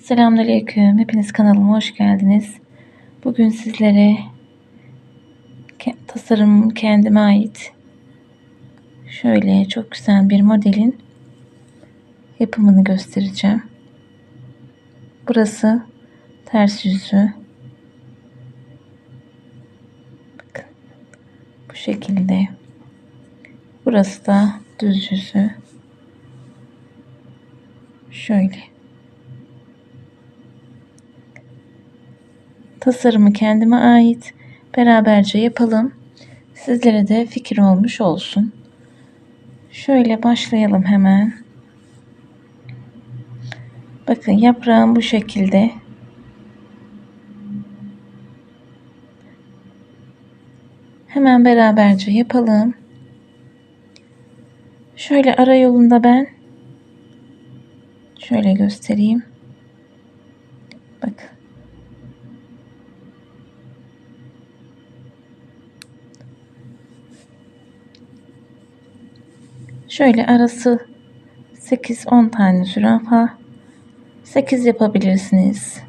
Selamünaleyküm. Hepiniz kanalıma hoş geldiniz. Bugün sizlere tasarımım kendime ait şöyle çok güzel bir modelin yapımını göstereceğim. Burası ters yüzü. Bakın. Bu şekilde. Burası da düz yüzü. Şöyle. Tasarımı kendime ait. Beraberce yapalım. Sizlere de fikir olmuş olsun. Şöyle başlayalım hemen. Bakın yaprağım bu şekilde. Hemen beraberce yapalım. Şöyle ara yolunda ben şöyle göstereyim. Bakın. Şöyle arası 8-10 tane zürafa. 8 yapabilirsiniz.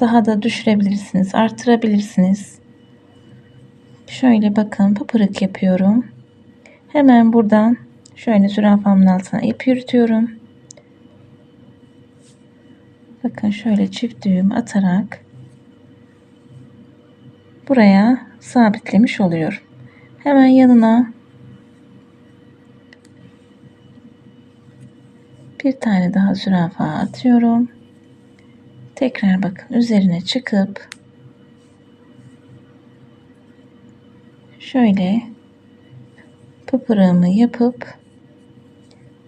Daha da düşürebilirsiniz, artırabilirsiniz. Şöyle bakın pıpırık yapıyorum. Hemen buradan şöyle zürafamın altına ip yürütüyorum. Bakın şöyle çift düğüm atarak buraya sabitlemiş oluyorum. Hemen yanına bir tane daha zürafa atıyorum. Tekrar bakın üzerine çıkıp şöyle pıpırığımı yapıp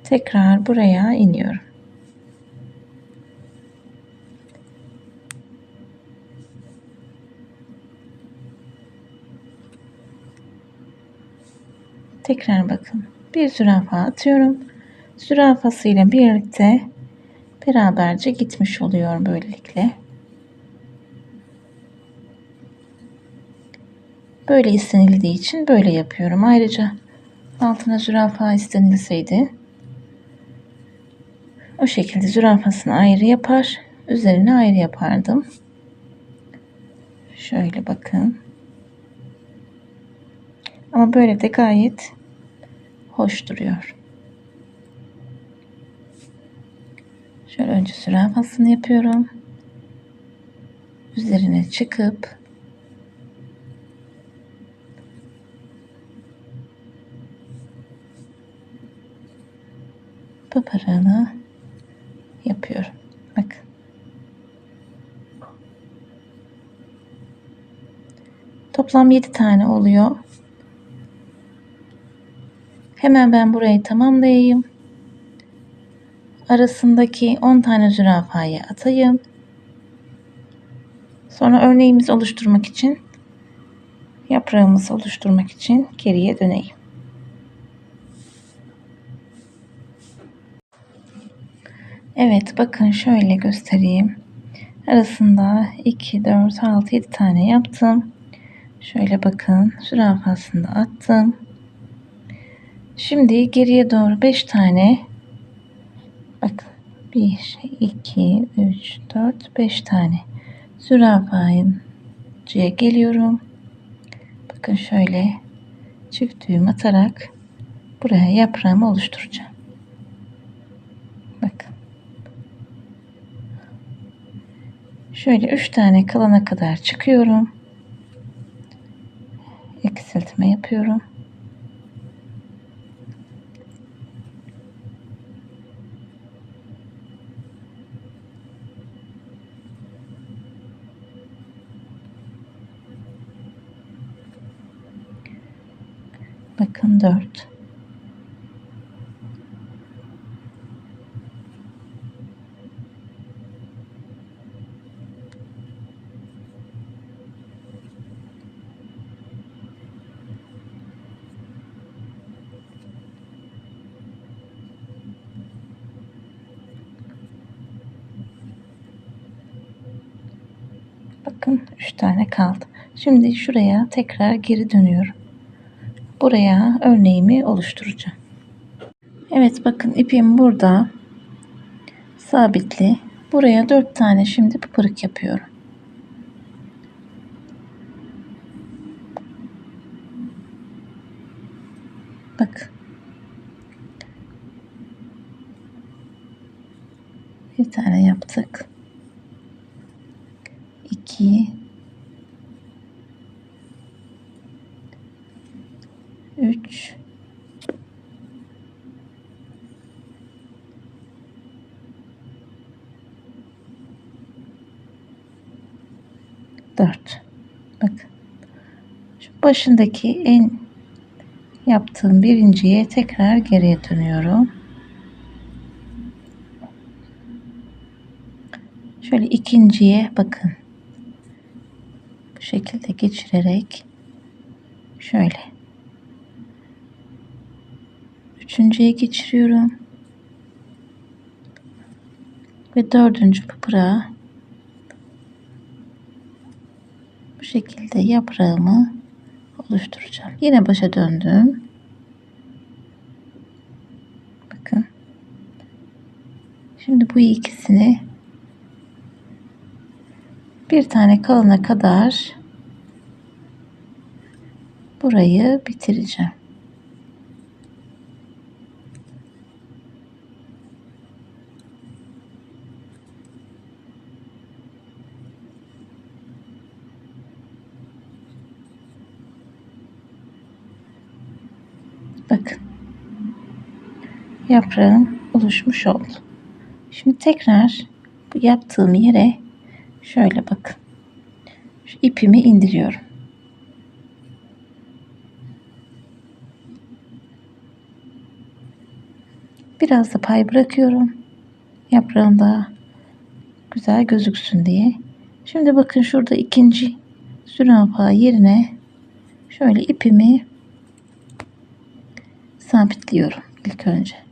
tekrar buraya iniyorum. Tekrar bakın. Bir zürafa atıyorum. Zürafasıyla birlikte beraberce gitmiş oluyor böylelikle. Böyle istenildiği için böyle yapıyorum. Ayrıca altına zürafa istenilseydi o şekilde zürafasını ayrı yapar, üzerine ayrı yapardım. Şöyle bakın. Ama böyle de gayet hoş duruyor. Şöyle önce zürafasını yapıyorum. Üzerine çıkıp pıpırığını yapıyorum. Bakın. Toplam 7 tane oluyor. Hemen ben burayı tamamlayayım. Arasındaki 10 tane zürafayı atayım. Sonra örneğimizi oluşturmak için yaprağımızı oluşturmak için geriye döneyim. Evet bakın şöyle göstereyim. Arasında 2, 4, 6, 7 tane yaptım. Şöyle bakın zürafasını attım. Şimdi geriye doğru 5 tane bakın 1, 2, 3, 4, 5 tane zürafayıncıya geliyorum. Bakın şöyle çift düğüm atarak buraya yaprağımı oluşturacağım. Bakın. Şöyle 3 tane kalana kadar çıkıyorum. Eksiltme yapıyorum. Bakın 4. Bakın 3 tane kaldı. Şimdi şuraya tekrar geri dönüyorum. Buraya örneğimi oluşturacağım. Evet bakın ipim burada. sabitli. Buraya dört tane şimdi pıpırık yapıyorum. Bak. Bir tane yaptık. İki. Üç. Dört. Bak. Şu başındaki en yaptığım birinciye tekrar geriye dönüyorum. Şöyle ikinciye bakın. Bu şekilde geçirerek şöyle üçüncüye geçiriyorum. Ve dördüncü pıpırağı bu şekilde yaprağımı oluşturacağım. Yine başa döndüm. Bakın. Şimdi bu ikisini bir tane kalana kadar burayı bitireceğim. Bakın. Yaprağım oluşmuş oldu. Şimdi tekrar bu yaptığım yere şöyle bakın. Şu ipimi indiriyorum. Biraz da pay bırakıyorum. Yaprağım daha güzel gözüksün diye. Şimdi bakın şurada ikinci zürafa yerine şöyle ipimi sabitliyorum ilk önce.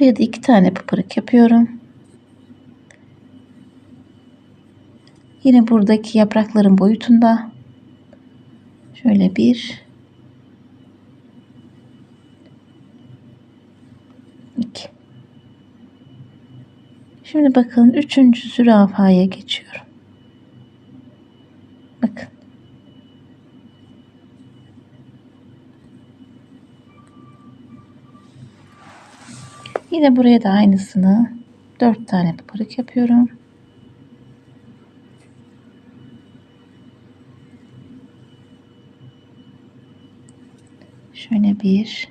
Buraya da iki tane pıpırık yapıyorum. Yine buradaki yaprakların boyutunda şöyle bir iki. Şimdi bakın üçüncü zürafaya geçiyorum. Yine buraya da aynısını dört tane pıpırık yapıyorum. Şöyle bir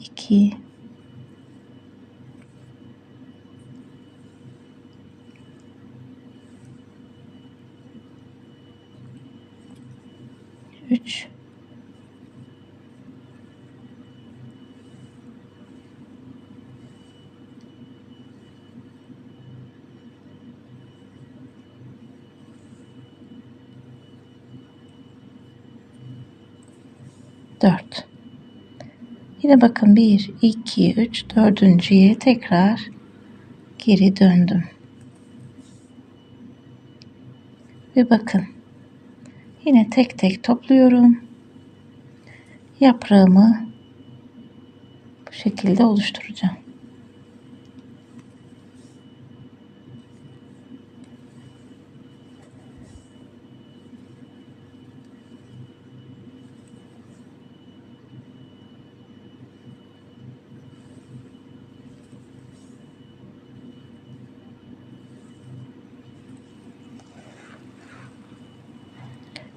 iki üç dört. Yine bakın bir, iki, üç, dördüncüye tekrar geri döndüm. Ve bakın Yine tek tek topluyorum. Yaprağımı bu şekilde oluşturacağım.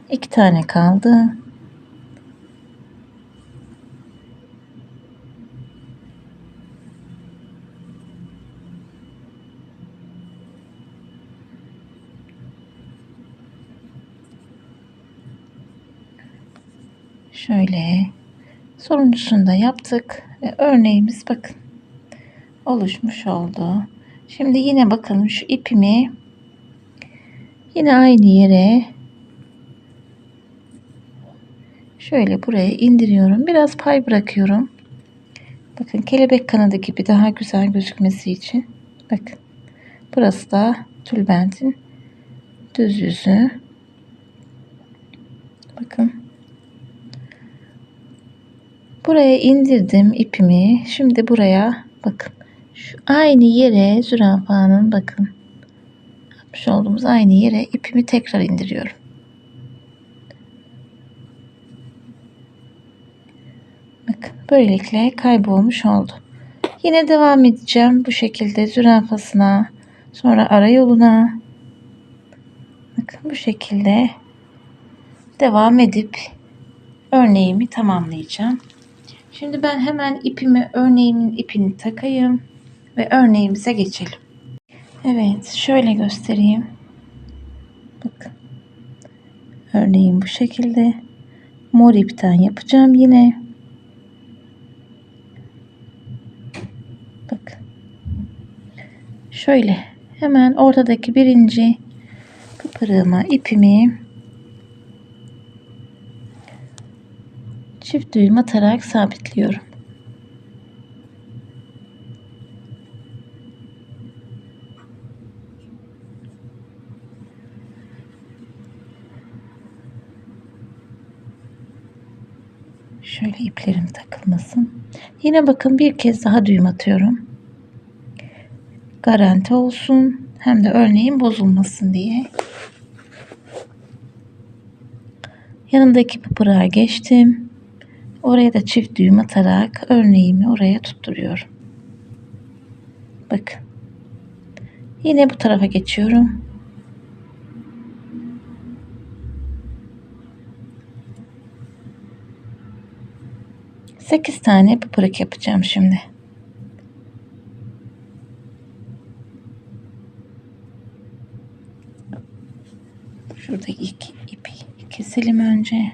İki tane kaldı. Şöyle sonuncusunu da yaptık ve örneğimiz bakın oluşmuş oldu. Şimdi yine bakın şu ipimi yine aynı yere Şöyle buraya indiriyorum. Biraz pay bırakıyorum. Bakın kelebek kanadı gibi daha güzel gözükmesi için. Bakın. Burası da tülbentin düz yüzü. Bakın. Buraya indirdim ipimi. Şimdi buraya bakın. Şu aynı yere zürafanın bakın. Yapmış olduğumuz aynı yere ipimi tekrar indiriyorum. Bakın böylelikle kaybolmuş oldu. Yine devam edeceğim bu şekilde zürafasına, sonra ara yoluna. Bakın bu şekilde devam edip örneğimi tamamlayacağım. Şimdi ben hemen ipimi örneğimin ipini takayım ve örneğimize geçelim. Evet şöyle göstereyim. Bakın. Örneğim bu şekilde. Mor ipten yapacağım yine. Bakın. Şöyle hemen ortadaki birinci pıpırığıma ipimi çift düğüm atarak sabitliyorum. Şöyle iplerim takılmasın. Yine bakın bir kez daha düğüm atıyorum. Garanti olsun. Hem de örneğin bozulmasın diye. Yanındaki pıpırağa geçtim. Oraya da çift düğüm atarak örneğimi oraya tutturuyorum. Bakın. Yine bu tarafa geçiyorum. Sekiz tane pıpırık yapacağım şimdi. Şuradaki iki ipi keselim önce.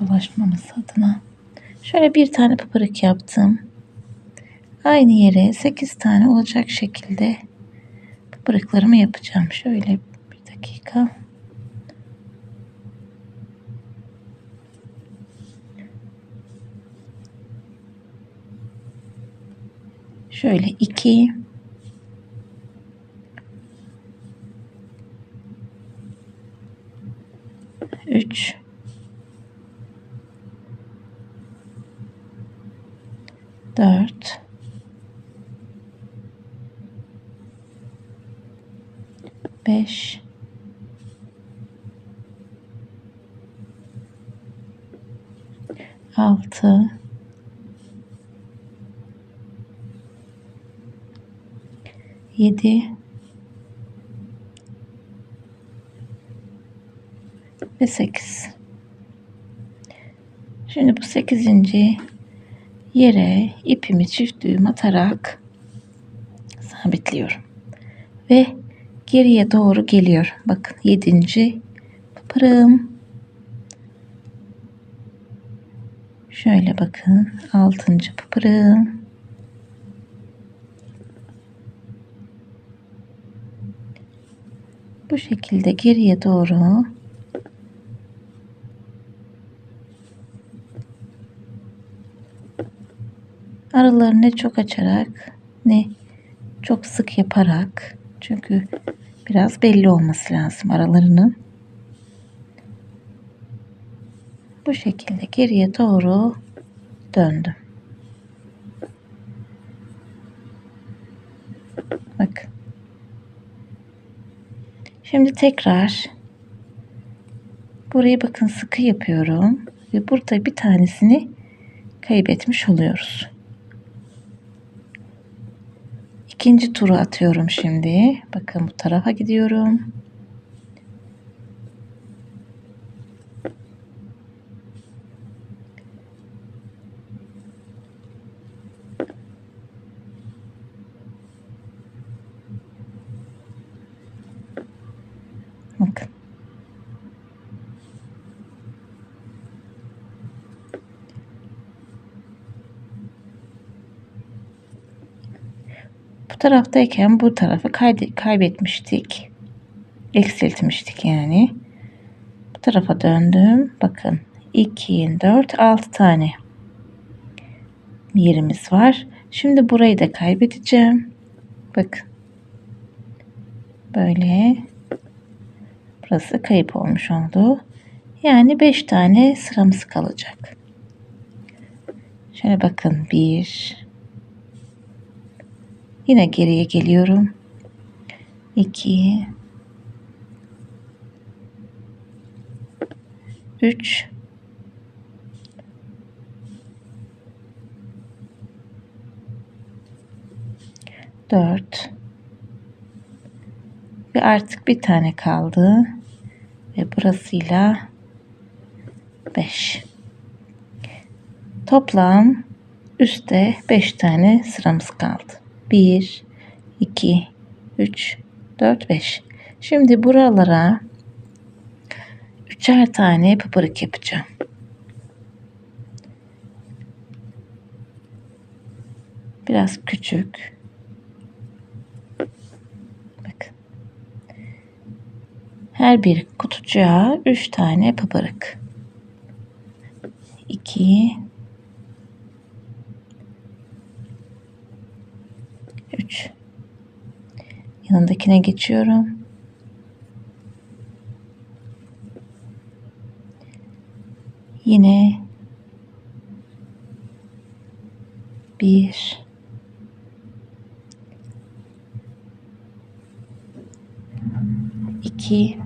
Dolaşmaması adına. Şöyle bir tane pıpırık yaptım. Aynı yere 8 tane olacak şekilde pıpırıklarımı yapacağım. Şöyle bir dakika. Şöyle 2 3 4 5 6 7 ve 8 şimdi bu 8. yere ipimi çift düğüm atarak sabitliyorum ve geriye doğru geliyor bakın 7. pırığım şöyle bakın 6. pırığım bu şekilde geriye doğru. Aralarını çok açarak ne çok sık yaparak çünkü biraz belli olması lazım aralarının. Bu şekilde geriye doğru döndüm. Bakın Şimdi tekrar burayı bakın sıkı yapıyorum ve burada bir tanesini kaybetmiş oluyoruz. İkinci turu atıyorum şimdi. Bakın bu tarafa gidiyorum. Bakın. Bu taraftayken bu tarafı kaybetmiştik. Eksiltmiştik yani. Bu tarafa döndüm. Bakın 2, 4, 6 tane yerimiz var. Şimdi burayı da kaybedeceğim. Bakın. Böyle. Burası kayıp olmuş oldu. Yani 5 tane sıramız kalacak. Şöyle bakın. 1 Yine geriye geliyorum. 2 3 4 ve artık bir tane kaldı. Ve burasıyla 5 toplam üstte 5 tane sıramız kaldı 1 2 3 4 5 şimdi buralara üçer tane pıpırık yapacağım. Biraz küçük. Her bir kutucuğa 3 tane paparık. 2 3 Yanındakine geçiyorum. Yine bir 2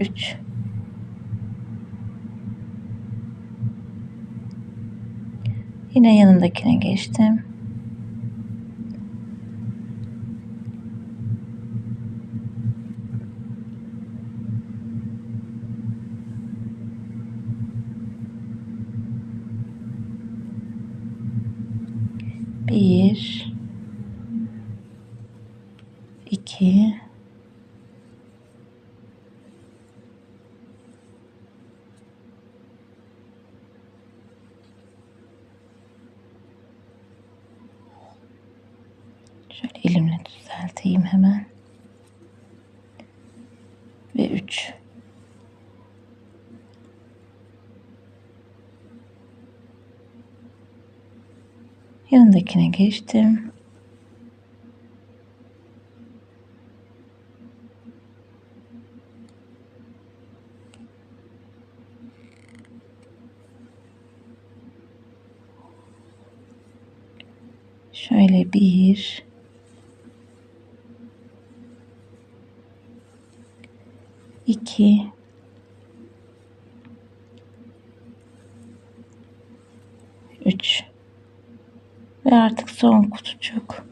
3 Yine yanındakine geçtim. Bir, iki, hemen. Ve üç. Yanındakine geçtim. Şöyle bir, iki, üç. Ve artık son kutucuk.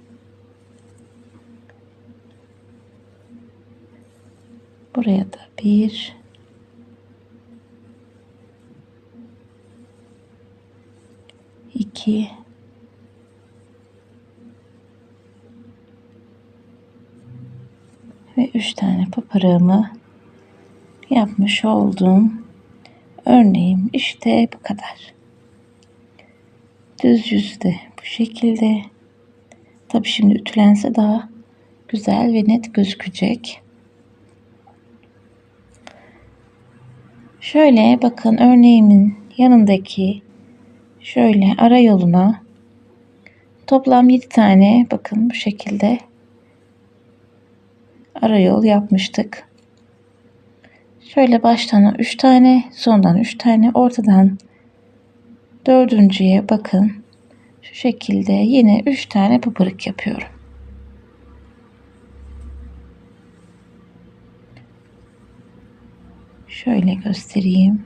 Buraya da bir, iki, ve üç tane paparağımı yapmış olduğum örneğim işte bu kadar. Düz yüzde bu şekilde. Tabi şimdi ütülense daha güzel ve net gözükecek. Şöyle bakın örneğimin yanındaki şöyle ara yoluna toplam 7 tane bakın bu şekilde ara yol yapmıştık. Şöyle baştan 3 tane, sondan 3 tane, ortadan dördüncüye bakın. Şu şekilde yine 3 tane pıpırık yapıyorum. Şöyle göstereyim.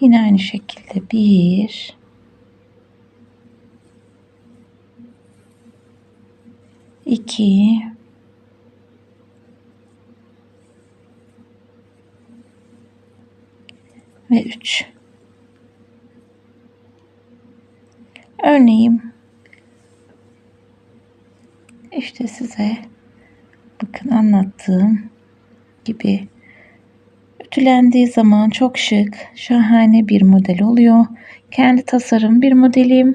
Yine aynı şekilde bir iki ve 3. Örneğim işte size bakın anlattığım gibi ütülendiği zaman çok şık, şahane bir model oluyor. Kendi tasarım bir modelim.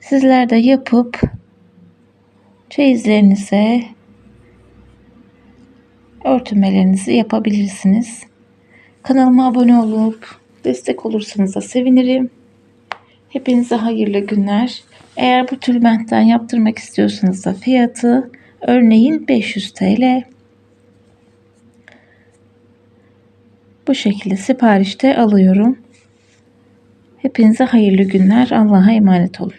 Sizler de yapıp çeyizlerinize örtünmelerinizi yapabilirsiniz. Kanalıma abone olup destek olursanız da sevinirim. Hepinize hayırlı günler. Eğer bu tülbentten yaptırmak istiyorsanız da fiyatı örneğin 500 TL. Bu şekilde siparişte alıyorum. Hepinize hayırlı günler. Allah'a emanet olun.